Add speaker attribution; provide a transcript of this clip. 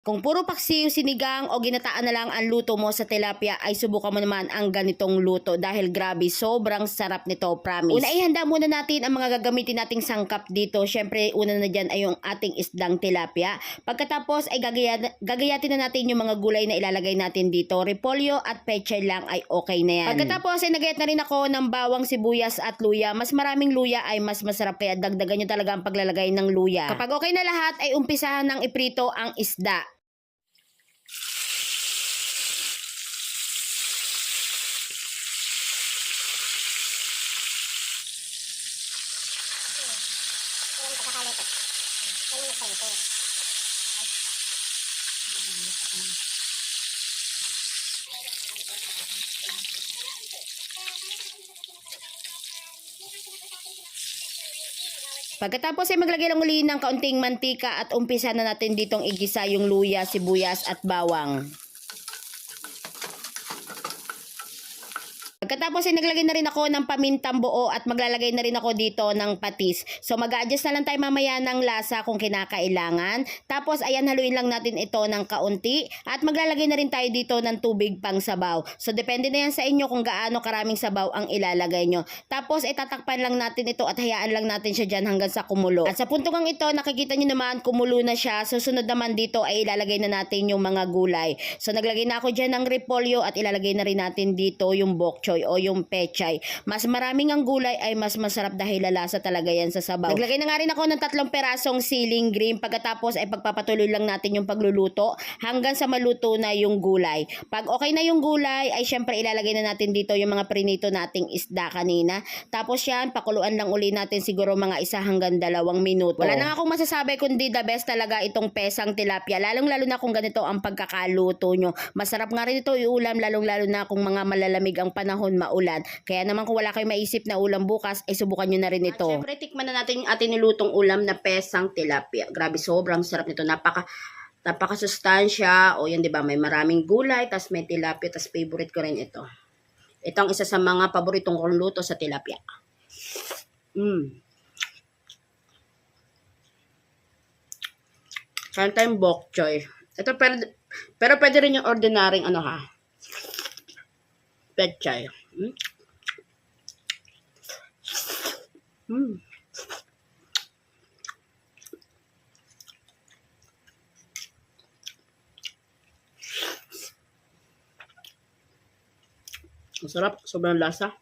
Speaker 1: Kung puro paksiw, sinigang o ginataan na lang ang luto mo sa tilapia ay subukan mo naman ang ganitong luto dahil grabe, sobrang sarap nito, promise. Una ihanda muna natin ang mga gagamitin nating sangkap dito. Syempre, una na dyan ay yung ating isdang tilapia. Pagkatapos ay gagaya, gagayatin na natin yung mga gulay na ilalagay natin dito. Repolyo at peche lang ay okay na yan. Pagkatapos ay nagayat na rin ako ng bawang, sibuyas at luya. Mas maraming luya ay mas masarap kaya dagdagan nyo talaga ang paglalagay ng luya. Kapag okay na lahat ay umpisahan ng iprito ang isda. Pagkatapos ay maglagay lang uli ng kaunting mantika at umpisa na natin ditong igisa yung luya, sibuyas at bawang. Pagkatapos ay naglagay na rin ako ng pamintang buo at maglalagay na rin ako dito ng patis. So mag-adjust na lang tayo mamaya ng lasa kung kinakailangan. Tapos ayan haluin lang natin ito ng kaunti at maglalagay na rin tayo dito ng tubig pang sabaw. So depende na yan sa inyo kung gaano karaming sabaw ang ilalagay nyo. Tapos itatakpan lang natin ito at hayaan lang natin siya dyan hanggang sa kumulo. At sa puntong ito nakikita nyo naman kumulo na siya. Susunod naman dito ay ilalagay na natin yung mga gulay. So naglagay na ako dyan ng repolyo at ilalagay na rin natin dito yung bok choy o yung pechay. Mas maraming ang gulay ay mas masarap dahil lalasa talaga yan sa sabaw. Naglagay na nga rin ako ng tatlong perasong siling green. Pagkatapos ay pagpapatuloy lang natin yung pagluluto hanggang sa maluto na yung gulay. Pag okay na yung gulay ay syempre ilalagay na natin dito yung mga prinito nating isda kanina. Tapos yan, pakuluan lang uli natin siguro mga isa hanggang dalawang minuto. Wala na akong masasabi kundi the best talaga itong pesang tilapia. Lalong lalo na kung ganito ang pagkakaluto nyo. Masarap nga rin ito iulam lalong lalo na kung mga malalamig ang panahon maulan. Kaya naman kung wala kayong maisip na ulam bukas, ay subukan nyo na rin ito. At syempre, tikman na natin yung ating nilutong ulam na pesang tilapia. Grabe, sobrang sarap nito. Napaka napakasustansya. O yan, di ba? May maraming gulay, tas may tilapia, tas favorite ko rin ito. Ito ang isa sa mga paboritong kong luto sa tilapia. Mm. Kain tayong bok choy. Ito, pero, pero pwede rin yung ordinaryong ano ha. Pechay. Mm. Mm. Masarap. Sobrang lasa.